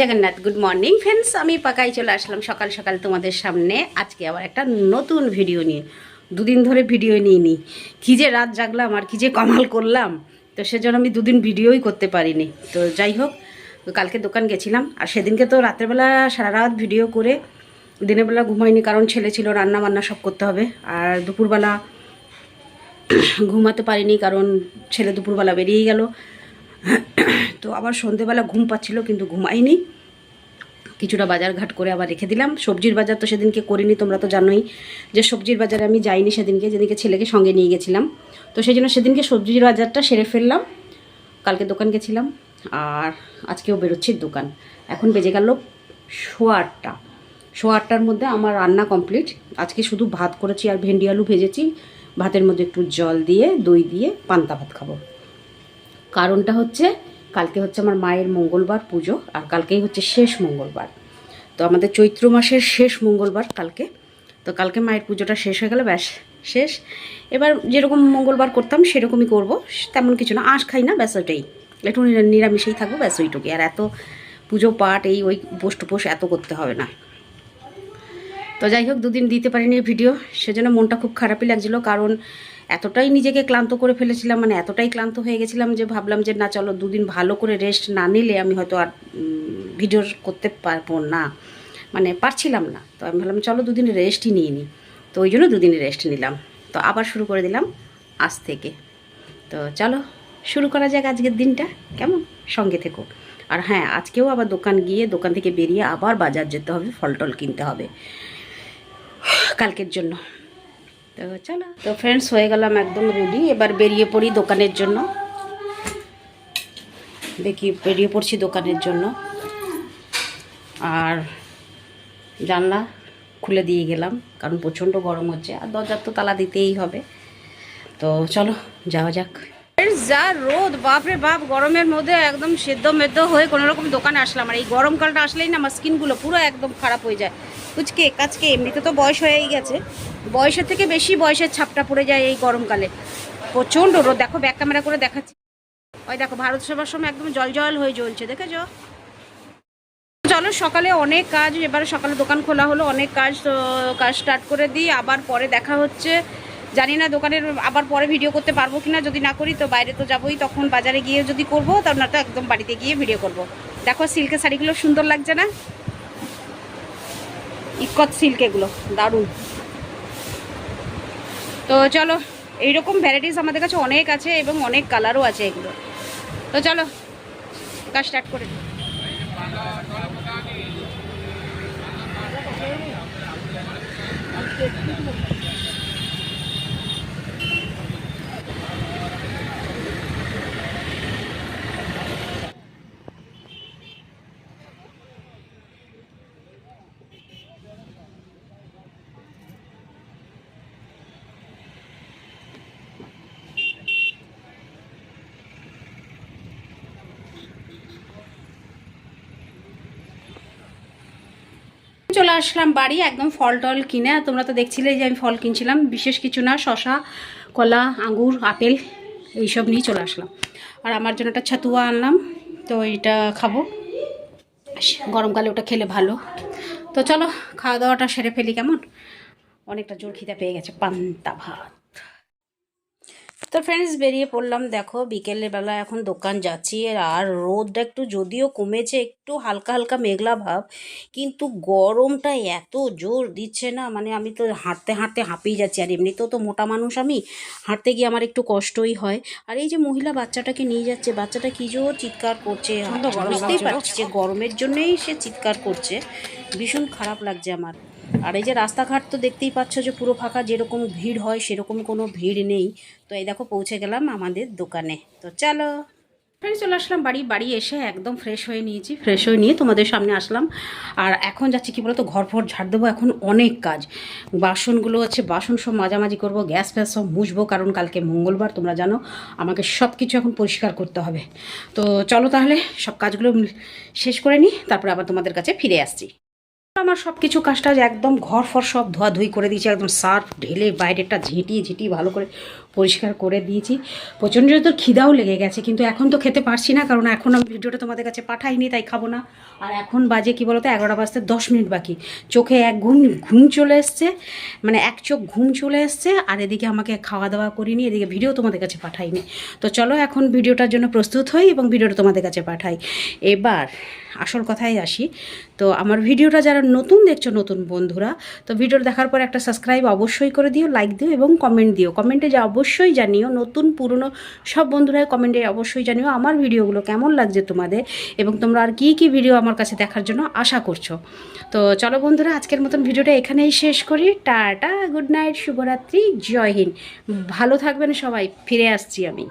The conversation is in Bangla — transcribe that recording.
জগন্নাথ গুড মর্নিং ফ্রেন্ডস আমি পাকাই চলে আসলাম সকাল সকাল তোমাদের সামনে। আজকে আবার একটা নতুন ভিডিও নিয়ে। দুদিন ধরে ভিডিও নিয়ে নিই কী যে রাত জাগলাম আর কী যে কামাল করলাম। তো সেজন্য আমি দুদিন ভিডিওই করতে পারিনি। তো যাই হোক কালকে দোকান গেছিলাম। আর সেদিনকে তো রাত্রেবেলা সারা রাত ভিডিও করে দিনের বেলা ঘুমাইনি, কারণ ছেলে ছিল রান্না বান্না সব করতে হবে। আর দুপুরবেলা ঘুমাতে পারিনি, কারণ ছেলে দুপুরবেলা বেরিয়ে গেল। তো আবার সন্ধেবেলা ঘুম পাচ্ছিল কিন্তু ঘুমাইনি। কিছুটা বাজার ঘাট করে আবার রেখে দিলাম। সবজির বাজার তো সেদিনকে করিনি, তোমরা তো জানোই যে সবজির বাজারে আমি যাইনি সেদিনকে, যেদিনকে ছেলেকে সঙ্গে নিয়ে গেছিলাম। তো সেই জন্য সেদিনকে সবজির বাজারটা সেরে ফেললাম। কালকে দোকান গেছিলাম আর আজকেও বেরোচ্ছি দোকান। এখন বেজে গেল সোয়া আটটা। সোয়া আটটার মধ্যে আমার রান্না কমপ্লিট। আজকে শুধু ভাত করেছি আর ভেন্ডি আলু ভেজেছি। ভাতের মধ্যে একটু জল দিয়ে, দই দিয়ে পান্তা ভাত খাব। কারণটা হচ্ছে কালকে হচ্ছে আমার মায়ের মঙ্গলবার পুজো আর কালকেই হচ্ছে শেষ মঙ্গলবার। তো আমাদের চৈত্র মাসের শেষ মঙ্গলবার কালকে। তো কালকে মায়ের পুজোটা শেষ হয়ে গেল, ব্যাস শেষ। এবার যেরকম মঙ্গলবার করতাম সেরকমই করব, তেমন কিছু না, আঁশ খাই না, ব্যাস ওইটাই। একটু নিরামিষেই থাকব, ব্যাস ওইটুকুই। আর এত পুজো পাঠ, এই ওই পোস্ট পোষ এত করতে হবে না। তো যাই হোক, দুদিন দিতে পারিনি ভিডিও, সেজন্য মনটা খুব খারাপই লাগছিল। কারণ এতটাই নিজেকে ক্লান্ত করে ফেলেছিলাম মানে এতটাই ক্লান্ত হয়ে গেছিলাম যে ভাবলাম যে না, চলো দুদিন ভালো করে রেস্ট না নিলে আমি হয়তো আর ভিডিও করতে পারব না। মানে পারছিলাম না। তো আমি ভাবলাম চলো দুদিন রেস্টই নিয়ে নিই তো ওই জন্য দুদিন রেস্ট নিলাম। তো আবার শুরু করে দিলাম আজ থেকে। তো চলো শুরু করা যাক আজকের দিনটা। কেমন? সঙ্গে থেকো। আর হ্যাঁ আজকেও আবার দোকান গিয়ে দোকান থেকে বেরিয়ে আবার বাজার যেতে হবে ফল টল কিনতে হবে। কালকের জন্য। তো চলো। তো ফ্রেন্ডস হয়ে গেলাম একদম রেডি এবার বেরিয়ে পড়ি দোকানের জন্য। দেখি, বেরিয়ে পড়ছি দোকানের জন্য। আর জানলা খুলে দিয়ে গেলাম, কারণ প্রচণ্ড গরম হচ্ছে। আর দরজার তো তালা দিতেই হবে। তো চলো, যাওয়া যাক। যা রোদ, বাপরে বাপ, গরমের মধ্যে একদম সেদ্ধ মেদ্ধ হয়ে কোনো রকম দোকানে আসলাম। আর এই গরমকালটা আসলেই না, আমার স্কিনগুলো পুরো একদম খারাপ হয়ে যায়। কুচকে, কাচকে, এমনিতে তো বয়স হয়েই গেছে। বয়সের থেকে বেশি বয়সের ছাপটা পড়ে যায় এই গরমকালে প্রচণ্ড রোদ। দেখো ব্যাক ক্যামেরা করে দেখাচ্ছি। ওই দেখো, ভারত সেবার সময় একদম জল জল হয়ে জ্বলছে, দেখেছ? চলো, সকালে অনেক কাজ, এবারে সকালে দোকান খোলা হলো, অনেক কাজ কাজ স্টার্ট করে দিই। আবার পরে দেখা হচ্ছে। জানি না দোকানের আবার পরে ভিডিও করতে পারব কিনা, যদি না করি তো বাইরে তো যাবোই, তখন বাজারে গিয়ে যদি করব তার না তো একদম বাড়িতে গিয়ে ভিডিও করব। দেখো সিল্কের শাড়িগুলো সুন্দর লাগছে না ইকত সিল্ক এগুলো, দারুণ তো চলো, এইরকম ভ্যারাইটিস আমাদের কাছে অনেক আছে এবং অনেক কালারও আছে এগুলো তো চলো কাজ স্টার্ট করে দিই। চলে আসলাম বাড়ি, একদম ফল টল কিনে। তোমরা তো দেখছিলে যে আমি ফল কিনছিলাম। বিশেষ কিছু না শশা কলা আঙুর আপেল, এইসব নিয়ে চলে আসলাম। আর আমার জন্য একটা ছাতুয়া আনলাম, তো এটা খাব। গরমকালে ওটা খেলে ভালো। তো চলো, খাওয়া দাওয়াটা সেরে ফেলি কেমন? অনেকটা জোর খিদা পেয়ে গেছে, পান্তা ভাত। তো ফ্রেন্ডস বেরিয়ে পড়লাম। দেখো বিকেলের বেলা এখন দোকান যাচ্ছি। আর রোদটা একটু যদিও কমেছে একটু হালকা হালকা মেঘলা ভাব কিন্তু গরমটা এত জোর দিচ্ছে না মানে আমি তো হাঁটতে হাঁটতে হাঁপিয়ে যাচ্ছি। আর এমনিতেও তো মোটা মানুষ আমি হাঁটতে গিয়ে আমার একটু কষ্টই হয়। আর এই যে মহিলা বাচ্চাটাকে নিয়ে যাচ্ছে বাচ্চাটা কি জোর চিৎকার করছে? বুঝতেই পারছি যে গরমের জন্যই সে চিৎকার করছে। ভীষণ খারাপ লাগছে আমার। আর এই যে রাস্তাঘাট তো দেখতেই পাচ্ছ যে পুরো ফাঁকা, যেরকম ভিড় হয় সেরকম কোনো ভিড় নেই। তো এই দেখো, পৌঁছে গেলাম আমাদের দোকানে। তো চলো। ফ্রেন্ড চলে আসলাম বাড়ি। বাড়ি এসে একদম ফ্রেশ হয়ে নিয়েছি। ফ্রেশ হয়ে নিয়ে তোমাদের সামনে আসলাম। আর এখন যাচ্ছি, কি বলতো, ঘর ফর ঝাড় দেবো। এখন অনেক কাজ। বাসনগুলো আছে, বাসন সব মাঝামাঝি করব, গ্যাস ফ্যাস সব মুছবো, কারণ কালকে মঙ্গলবার, তোমরা জানো, আমাকে সব কিছু এখন পরিষ্কার করতে হবে। তো চলো তাহলে, সব কাজগুলো শেষ করে নিই, তারপরে আবার তোমাদের কাছে ফিরে আসছি। আমার সব কিছু কাজটা একদম ঘর ফর সব ধোয়াধুয়ি করে দিয়েছি, একদম সার্ফ ঢেলে বাইরেটা ঝেঁটিয়ে ঝেঁটিয়ে ভালো করে পরিষ্কার করে দিয়েছি। প্রচণ্ড তো খিদাও লেগে গেছে, কিন্তু এখন তো খেতে পারছি না, কারণ এখন আমি ভিডিওটা তোমাদের কাছে পাঠাইনি, তাই খাব না। আর এখন বাজে কি বলতো, এগারোটা বাজতে দশ মিনিট বাকি। চোখে এক ঘুম ঘুম চলে এসছে মানে এক চোখ ঘুম চলে এসছে, আর এদিকে আমাকে খাওয়া দাওয়া করিনি, এদিকে ভিডিও তোমাদের কাছে পাঠাইনি। তো চলো এখন ভিডিওটার জন্য প্রস্তুত হই এবং ভিডিওটা তোমাদের কাছে পাঠাই। এবার আসল কথায় আসি, তো আমার ভিডিওটা যারা নতুন দেখছ, নতুন বন্ধুরা, তো ভিডিওটা দেখার পর একটা সাবস্ক্রাইব অবশ্যই করে দিও লাইক দিও এবং কমেন্ট দিও। কমেন্টে যা অবশ্যই জানিও, নতুন, পুরনো সব বন্ধুরাই কমেন্টে অবশ্যই জানিও আমার ভিডিওগুলো কেমন লাগছে তোমাদের এবং তোমরা আর কী কী ভিডিও আমার কাছে দেখার জন্য আশা করছ। তো চলো বন্ধুরা, আজকের মতন ভিডিওটা এখানেই শেষ করি। টাটা গুড নাইট শুভরাত্রি, জয় হিন্দ। ভালো থাকবেন সবাই, ফিরে আসছি আমি।